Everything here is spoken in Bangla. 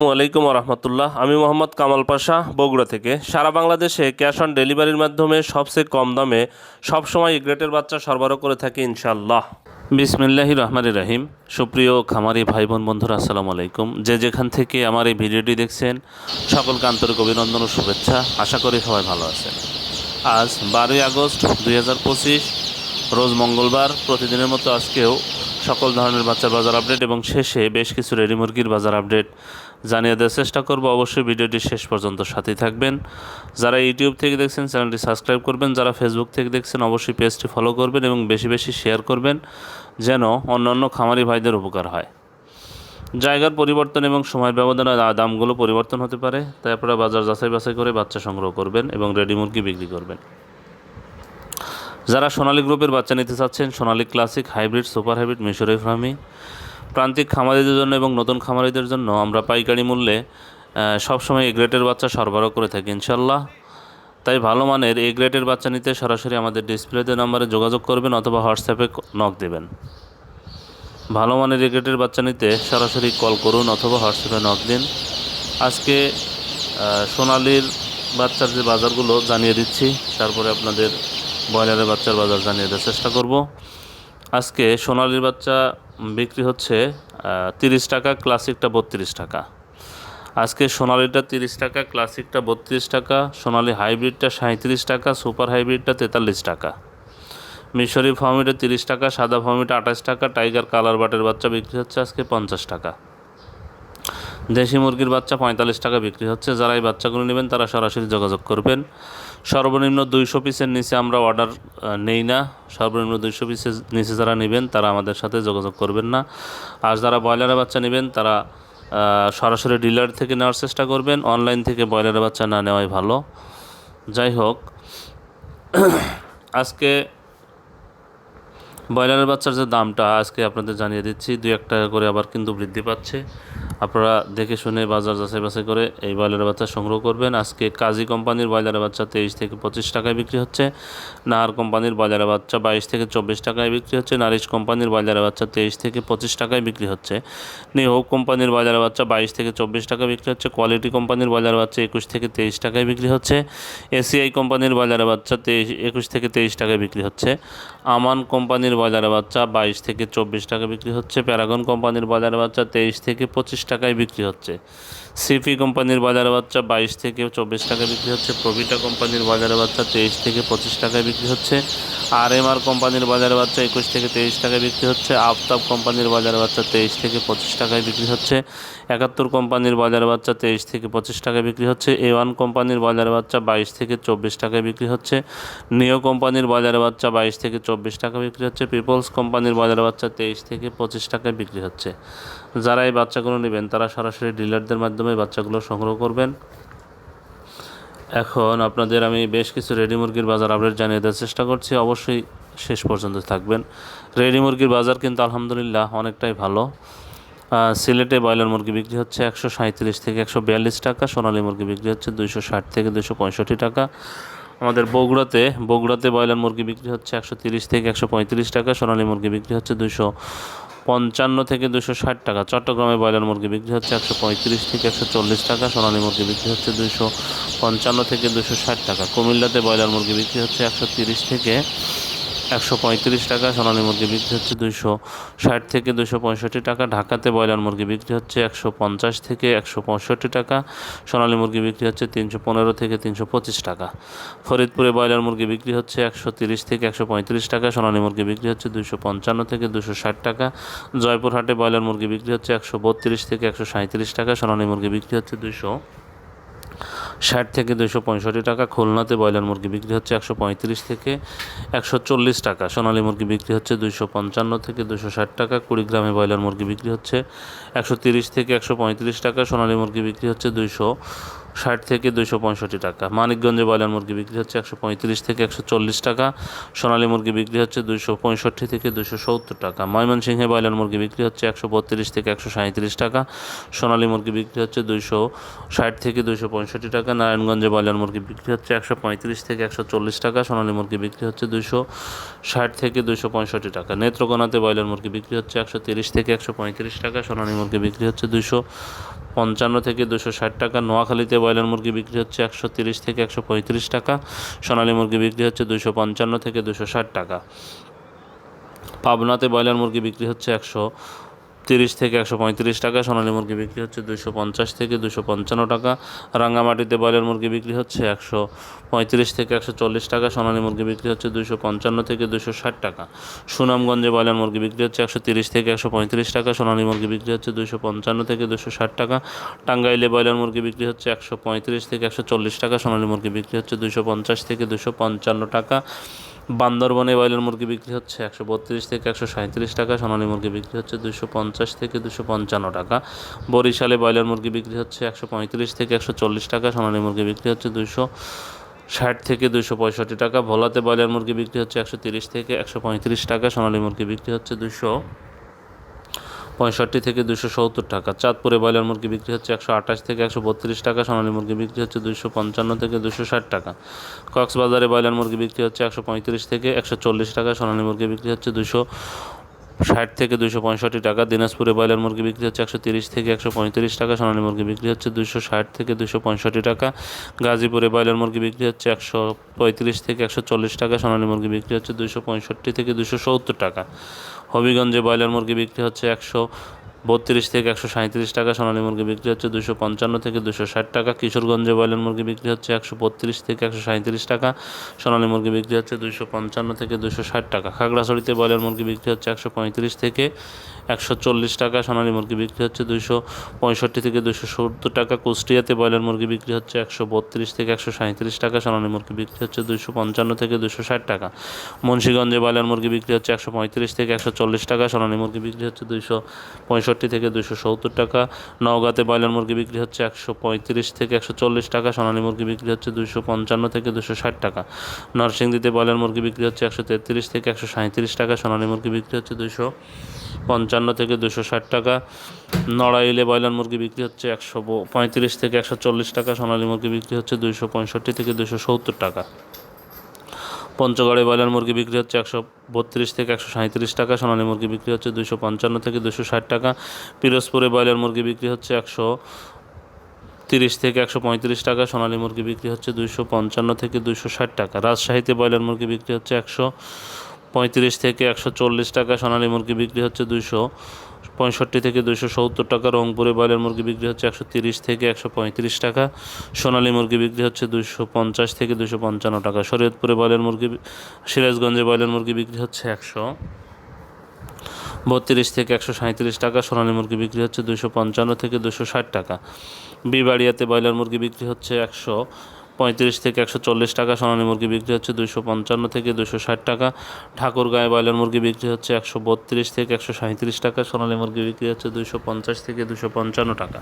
আলাইকুম রহমতুল্লাহ। আমি মোহাম্মদ কামাল পাশা, বগুড়া থেকে। সারা বাংলাদেশে ক্যাশ অন ডেলিভারির মাধ্যমে সবচেয়ে কম দামে সবসময় গ্রেটের বাচ্চা সরবরাহ করে থাকি ইনশাল্লাহ বিসমিল্লাহি রহমানি রাহিম। সুপ্রিয় খামারি ভাই বোন বন্ধুরা, আসসালামু আলাইকুম। যে যেখান থেকে আমার এই ভিডিওটি দেখছেন, সকলকে আন্তরিক অভিনন্দন ও শুভেচ্ছা। আশা করি সবাই ভালো আছেন। আজ বারোই আগস্ট দুই হাজার পঁচিশ, রোজ মঙ্গলবার। প্রতিদিনের মতো আজকেও সকল ধরনের বাচ্চার বাজার আপডেট এবং শেষে বেশ কিছু রেডি মুরগির বাজার আপডেট জানিয়ে দেওয়ার চেষ্টা করব। অবশ্যই ভিডিওটি শেষ পর্যন্ত সাথেই থাকবেন। যারা ইউটিউব থেকে দেখছেন, চ্যানেলটি সাবস্ক্রাইব করবেন। যারা ফেসবুক থেকে দেখছেন, অবশ্যই পেজটি ফলো করবেন এবং বেশি বেশি শেয়ার করবেন, যেন অন্যান্য খামারি ভাইদের উপকার হয়। জায়গার পরিবর্তন এবং সময়ের ব্যবধানে দামগুলো পরিবর্তন হতে পারে। তাই আপনারা বাজার যাচাই বাছাই করে বাচ্চা সংগ্রহ করবেন এবং রেডি মুরগি বিক্রি করবেন। যারা সোনালী গ্রুপের বাচ্চা নিতে চাচ্ছেন, Sonali classic hybrid super hybrid মিশরি ফ্রামি প্রান্তিক খামারিদের জন্য এবং নতুন খামারিদের জন্য আমরা পাইকারি মূল্যে সবসময় এ গ্রেটের বাচ্চা সরবরাহ করে থাকি ইনশাল্লাহ তাই ভালো মানের এ গ্রেটের বাচ্চা নিতে সরাসরি আমাদের ডিসপ্লেতে নাম্বারে যোগাযোগ করবেন অথবা হোয়াটসঅ্যাপে নক দেবেন। ভালো মানের এ গ্রেটের বাচ্চা নিতে সরাসরি কল করুন অথবা হোয়াটসঅ্যাপে নক দিন। আজকে সোনালির বাচ্চার যে বাজারগুলো জানিয়ে দিচ্ছি, তারপরে আপনাদের ব্রয়লারের বাচ্চার বাজার জানিয়ে দেওয়ার চেষ্টা করব। আজকে সোনালির বাচ্চা বিক্রি হচ্ছে তিরিশ টাকা, ক্লাসিকটা বত্রিশ টাকা। আজকে সোনালিটা তিরিশ টাকা, ক্লাসিকটা বত্রিশ টাকা, সোনালি হাইব্রিডটা সাঁত্রিশ টাকা, সুপার হাইব্রিডটা তেতাল্লিশ টাকা। মিশরি ফার্মিটা তিরিশ টাকা, সাদা ফার্মিটা আঠাশ টাকা, টাইগার কালার বাটের বাচ্চা বিক্রি হচ্ছে আজকে পঞ্চাশ টাকা। দেশি মুরগির বাচ্চা পঁয়তাল্লিশ টাকা বিক্রি হচ্ছে, যারা এই বাচ্চাগুলো নেবেন তারা সরাসরি যোগাযোগ করবেন। সর্বনিম্ন দুইশো পিসের নিচে আমরা অর্ডার নেই না। সর্বনিম্ন দুইশো পিসের নিচে যারা নেবেন, তারা আমাদের সাথে যোগাযোগ করবেন না। আর যারা ব্রয়লারের বাচ্চা নেবেন, তারা সরাসরি ডিলার থেকে নেওয়ার চেষ্টা করবেন। অনলাইন থেকে ব্রয়লারের বাচ্চা না নেওয়াই ভালো। যাই হোক, আজকে ব্রয়লারের বাচ্চার যে দামটা, আজকে আপনাদের জানিয়ে দিচ্ছি দু এক টাকা করে আবার কিন্তু বৃদ্ধি পাচ্ছে। আপনারা দেখে শুনে বাজার যাচাই বাছাই করে এই ব্রয়লারের বাচ্চা সংগ্রহ করবেন। আজকে কাজী কোম্পানির ব্রয়লারের বাচ্চা তেইশ থেকে পঁচিশ টাকায় বিক্রি হচ্ছে। নাহার কোম্পানির ব্রয়লারের বাচ্চা বাইশ থেকে চব্বিশ টাকায় বিক্রি হচ্ছে। নারিশ কোম্পানির ব্রয়লারের বাচ্চা তেইশ থেকে পঁচিশ টাকায় বিক্রি হচ্ছে। নিউ হোপ কোম্পানির ব্রয়লারের বাচ্চা বাইশ থেকে চব্বিশ টাকা বিক্রি হচ্ছে। কোয়ালিটি কোম্পানির ব্রয়লারের বাচ্চা একুশ থেকে তেইশ টাকায় বিক্রি হচ্ছে। এসিআই কোম্পানির ব্রয়লারের বাচ্চা তেইশ, একুশ থেকে তেইশ টাকায় বিক্রি হচ্ছে। আমান কোম্পানির ব্রয়লারের বাচ্চা বাইশ থেকে চব্বিশ টাকা বিক্রি হচ্ছে। প্যারাগন কোম্পানির ব্রয়লারের বাচ্চা তেইশ থেকে পঁচিশ টাকায় বিক্রি হচ্ছে। সিপি কোম্পানির বাজারের বাচ্চা বাইশ থেকে চব্বিশ টাকায় বিক্রি হচ্ছে। প্রভিটা কোম্পানির বাজারের বাচ্চা তেইশ থেকে পঁচিশ টাকায় বিক্রি হচ্ছে। আর এম আর কোম্পানির বাজারের বাচ্চা একুশ থেকে তেইশ টাকায় বিক্রি হচ্ছে। আফতাব কোম্পানির বাজারের বাচ্চা তেইশ থেকে পঁচিশ টাকায় বিক্রি হচ্ছে। একাত্তর কোম্পানির বাজারের বাচ্চা তেইশ থেকে পঁচিশ টাকায় বিক্রি হচ্ছে। এ ওয়ান কোম্পানির বাজারের বাচ্চা বাইশ থেকে চব্বিশ টাকায় বিক্রি হচ্ছে। নিও কোম্পানির বাজারের বাচ্চা বাইশ থেকে চব্বিশ টাকা বিক্রি হচ্ছে। পিপলস কোম্পানির বাজারের বাচ্চা তেইশ থেকে পঁচিশ টাকায় বিক্রি হচ্ছে। যারা এই বাচ্চাগুলো নেবেন, তারা সরাসরি ডিলারদের মাধ্যমে বাচ্চাগুলো সংগ্রহ করবেন। এখন আপনাদের আমি বেশ কিছু রেডি মুরগির বাজার আপডেট জানিয়ে দেওয়ার চেষ্টা করছি। অবশ্যই শেষ পর্যন্ত থাকবেন। রেডি মুরগির বাজার কিন্তু আলহামদুলিল্লাহ অনেকটাই ভালো। সিলেটে ব্রয়লার মুরগি বিক্রি হচ্ছে একশো সাঁত্রিশ থেকে একশো বিয়াল্লিশ টাকা, সোনালী মুরগি বিক্রি হচ্ছে দুইশো ষাট থেকে দুশো পঁয়ষট্টি টাকা। আমাদের বগুড়াতে বগুড়াতে ব্রয়লার মুরগি বিক্রি হচ্ছে একশো তিরিশ থেকে একশো পঁয়ত্রিশ টাকা, সোনালী মুরগি বিক্রি হচ্ছে দুশো পঞ্চান্ন থেকে দুশো ষাট টাকা। চট্টগ্রামে ব্রয়লার মুরগি বিক্রি হচ্ছে একশো পঁয়ত্রিশ থেকে একশো চল্লিশ টাকা, সোনালী মুরগি বিক্রি হচ্ছে দুশো পঞ্চান্ন থেকে দুশো ষাট টাকা। কুমিল্লাতে ব্রয়লার মুরগি বিক্রি হচ্ছে একশো তিরিশ থেকে একশো পঁয়ত্রিশ টাকা, সোনালী মুরগি বিক্রি হচ্ছে দুশো ষাট থেকে দুশো পঁয়ষট্টি টাকা, ঢাকাতে ব্রয়লার মুরগি বিক্রি হচ্ছে একশো পঞ্চাশ থেকে একশো পঁয়ষট্টি টাকা, সোনালী মুরগি বিক্রি হচ্ছে তিনশো পনেরো থেকে তিনশো পঁচিশ টাকা। ফরিদপুরে ব্রয়লার মুরগি বিক্রি হচ্ছে একশো তিরিশ থেকে একশো পঁয়ত্রিশ টাকা, সোনালী মুরগি বিক্রি হচ্ছে দুশো পঞ্চান্ন থেকে দুশো ষাট টাকা, জয়পুরহাটে ব্রয়লার মুরগি বিক্রি হচ্ছে একশো বত্রিশ থেকে একশো সাঁত্রিশ টাকা, সোনালী মুরগি বিক্রি হচ্ছে দুশো ষাট থেকে দুশো পঁয়ষট্টি টাকা, খুলনাতে ব্রয়লার মুরগি বিক্রি হচ্ছে একশো পঁয়ত্রিশ থেকে একশো চল্লিশ টাকা, সোনালী মুরগি বিক্রি হচ্ছে দুশো পঞ্চান্ন থেকে দুশো ষাট টাকা, কুড়িগ্রামে ব্রয়লার মুরগি বিক্রি হচ্ছে একশো তিরিশ থেকে একশো পঁয়ত্রিশ টাকা, সোনালী মুরগি বিক্রি হচ্ছে দুইশো ষাট থেকে দুশো পঁয়ষট্টি টাকা। মানিকগঞ্জে ব্রয়লার মুরগি বিক্রি হচ্ছে একশো পঁয়ত্রিশ থেকে একশো চল্লিশ টাকা। সোনালী মুরগি বিক্রি হচ্ছে দুশো পঁয়ষট্টি থেকে দুশো সত্তর টাকা। ময়মনসিংহে ব্রয়লার মুরগি বিক্রি হচ্ছে একশো বত্রিশ থেকে একশো টাকা। সোনালী মুরগি বিক্রি হচ্ছে দুশো ষাট থেকে দুশো পঁয়ষট্টি টাকা। নারায়ণগঞ্জে ব্রয়লার মুরগি বিক্রি হচ্ছে একশো পঁয়ত্রিশ থেকে একশো চল্লিশ টাকা। সোনালী মুরগি বিক্রি হচ্ছে দুশো ষাট থেকে দুশো পঁয়ষট্টি টাকা। নেত্রকোনাতে ব্রয়লার মুরগি বিক্রি হচ্ছে একশো তিরিশ থেকে একশো পঁয়ত্রিশ টাকা। সোনালী মুরগি বিক্রি হচ্ছে দুশো পঞ্চান্ন থেকে দুশো ষাট টাকা। নোয়াখালীতে ব্রয়লার মুরগি বিক্রি হচ্ছে একশো তিরিশ থেকে একশো পঁয়ত্রিশ টাকা। সোনালী মুরগি বিক্রি হচ্ছে দুশো পঞ্চান্ন থেকে দুশো ষাট টাকা। পাবনাতে ব্রয়লার মুরগি বিক্রি হচ্ছে একশো তিরিশ থেকে একশো পঁয়ত্রিশ টাকা, সোনালী মুরগি বিক্রি হচ্ছে দুশো পঞ্চাশ থেকে দুশো পঞ্চান্ন টাকা রাঙ্গামাটিতে ব্রয়লার মুরগি বিক্রি হচ্ছে একশো পঁয়ত্রিশ থেকে একশো চল্লিশ টাকা, সোনালী মুরগি বিক্রি হচ্ছে দুশো পঞ্চান্ন থেকে দুশো ষাট টাকা। সুনামগঞ্জে ব্রয়লার মুরগি বিক্রি হচ্ছে একশো তিরিশ থেকে একশো পঁয়ত্রিশ টাকা, সোনালী মুরগি বিক্রি হচ্ছে দুশো পঞ্চান্ন থেকে দুশো ষাট টাকা। টাঙ্গাইলে ব্রয়লার মুরগি বিক্রি হচ্ছে একশো পঁয়ত্রিশ থেকে একশো চল্লিশ টাকা, সোনালী মুরগি বিক্রি হচ্ছে দুশো পঞ্চাশ থেকে দুশো পঞ্চান্ন টাকা। বান্দরবনে ব্রয়লার মুরগি বিক্রি হচ্ছে একশো বত্রিশ থেকে একশো সাঁত্রিশ টাকা, সোনালী মুরগি বিক্রি হচ্ছে দুশো পঞ্চাশ থেকে দুশো পঞ্চান্ন টাকা। বরিশালে ব্রয়লার মুরগি বিক্রি হচ্ছে একশো পঁয়ত্রিশ থেকে একশো চল্লিশ টাকা, সোনালী মুরগি বিক্রি হচ্ছে দুশো ষাট থেকে দুশো পঁয়ষট্টি টাকা। ভোলাতে ব্রয়লার মুরগি বিক্রি হচ্ছে একশো তিরিশ থেকে একশো পঁয়ত্রিশ টাকা, সোনালী মুরগি বিক্রি হচ্ছে দুশো পঁয়ষট্টি থেকে দুশো সত্তর টাকা। চাঁদপুরে ব্রয়লার মুরগি বিক্রি হচ্ছে একশো আঠাশ থেকে একশো বত্রিশ টাকা, সোনালী মুরগি বিক্রি হচ্ছে দুশো পঞ্চান্ন থেকে দুশো ষাট টাকা। কক্সবাজারে ব্রয়লার মুরগি বিক্রি হচ্ছে একশো পঁয়ত্রিশ থেকে একশো চল্লিশ টাকা, সোনালী মুরগি বিক্রি হচ্ছে দুশো ষাট থেকে দুশো পঁয়ষট্টি টাকা। দিনাজপুরে ব্রয়লার মুরগি বিক্রি হচ্ছে একশো তিরিশ থেকে একশো পঁয়ত্রিশ টাকা, সোনালী মুরগি বিক্রি হচ্ছে দুশো ষাট থেকে দুশো পঁয়ষট্টি টাকা। গাজীপুরে ব্রয়লার মুরগি বিক্রি হচ্ছে একশো পঁয়ত্রিশ থেকে একশো চল্লিশ টাকা, সোনালী মুরগি বিক্রি হচ্ছে দুশো পঁয়ষট্টি থেকে দুশো সত্তর টাকা। হবিগঞ্জে ব্রয়লার মুরগি বিক্রি হচ্ছে একশো বত্রিশ থেকে একশো সাঁত্রিশ টাকা সোনালী মুরগি বিক্রি হচ্ছে দুশো পঞ্চান্ন থেকে দুশো ষাট টাকা। কিশোরগঞ্জে ব্রয়লার মুরগি বিক্রি হচ্ছে একশো বত্রিশ থেকে একশো সাঁত্রিশ টাকা, সোনালী মুরগি বিক্রি হচ্ছে দুশো পঞ্চান্ন থেকে দুশো ষাট টাকা। খাগড়াছড়িতে ব্রয়লার মুরগি বিক্রি হচ্ছে একশো পঁয়ত্রিশ থেকে একশো চল্লিশ টাকা, সোনালী মুরগি বিক্রি হচ্ছে দুশো পঁয়ষট্টি থেকে দুশো সত্তর টাকা, কুষ্টিয়াতে ব্রয়লার মুরগি বিক্রি হচ্ছে একশো বত্রিশ থেকে একশো সাঁত্রিশ টাকা, সোনালী মুরগি বিক্রি হচ্ছে দুশো পঞ্চান্ন থেকে দুশো ষাট টাকা। মুন্সীগঞ্জে ব্রয়লার মুরগি বিক্রি হচ্ছে একশো পঁয়ত্রিশ থেকে একশো চল্লিশ টাকা, সোনালী মুরগি বিক্রি হচ্ছে দুশো পঁয়ষট্টি থেকে দুশো সত্তর টাকা। নওগাঁতে ব্রয়লার মুরগি বিক্রি হচ্ছে একশো পঁয়ত্রিশ থেকে একশো চল্লিশ টাকা, সোনালী মুরগি বিক্রি হচ্ছে দুশো পঞ্চান্ন থেকে দুশো ষাট টাকা। নরসিংদীতে ব্রয়লার মুরগি বিক্রি হচ্ছে একশো তেত্রিশ থেকে একশো সাঁত্রিশ টাকা, সোনালী মুরগি বিক্রি হচ্ছে দুশো পঞ্চান্ন থেকে দুশো ষাট টাকা। নড়াইলে ব্রয়লার মুরগি বিক্রি হচ্ছে একশো পঁয়ত্রিশ থেকে একশো চল্লিশ টাকা, সোনালী মুরগি বিক্রি হচ্ছে দুশো পঁয়ষট্টি থেকে দুশো সত্তর টাকা। পঞ্চগড়ে ব্রয়লার মুরগি বিক্রি হচ্ছে একশো বত্রিশ থেকে একশো সাঁত্রিশ টাকা, সোনালী মুরগি বিক্রি হচ্ছে দুশো পঞ্চান্ন থেকে দুশো ষাট টাকা, পিরোজপুরে ব্রয়লার মুরগি বিক্রি হচ্ছে একশো তিরিশ থেকে একশো পঁয়ত্রিশ টাকা, সোনালী মুরগি বিক্রি হচ্ছে দুশো পঞ্চান্ন থেকে দুশো ষাট টাকা, রাজশাহীতে ব্রয়লার মুরগি বিক্রি হচ্ছে একশো পঁয়ত্রিশ থেকে একশো চল্লিশ টাকা, সোনালী মুরগি বিক্রি হচ্ছে দুশো পঁয়ষট্টি থেকে দুশো সত্তর টাকা। রংপুরে ব্রয়লার মুরগি বিক্রি হচ্ছে একশো তিরিশ থেকে একশো পঁয়ত্রিশ টাকা। সোনালী মুরগি বিক্রি হচ্ছে দুশো পঞ্চাশ থেকে দুশো পঞ্চান্ন টাকা। শরীয়তপুরে ব্রয়লার মুরগি সিরাজগঞ্জে ব্রয়লার মুরগি বিক্রি হচ্ছে একশো বত্রিশ থেকে একশো সাঁত্রিশ টাকা। সোনালী মুরগি বিক্রি হচ্ছে দুশো পঞ্চান্ন থেকে দুশো ষাট টাকা। বিবাড়িয়াতে ব্রয়লার মুরগি বিক্রি হচ্ছে একশো পঁয়ত্রিশ থেকে একশো চল্লিশ টাকা, সোনালী মুরগি বিক্রি হচ্ছে দুশো পঞ্চান্ন থেকে দুশো ষাট টাকা ঠাকুরগাঁয়ে ব্রয়লার মুরগি বিক্রি হচ্ছে একশো বত্রিশ থেকে একশো সাঁত্রিশ টাকা, সোনালী মুরগি বিক্রি হচ্ছে দুশো পঞ্চাশ থেকে দুশো পঞ্চান্ন টাকা।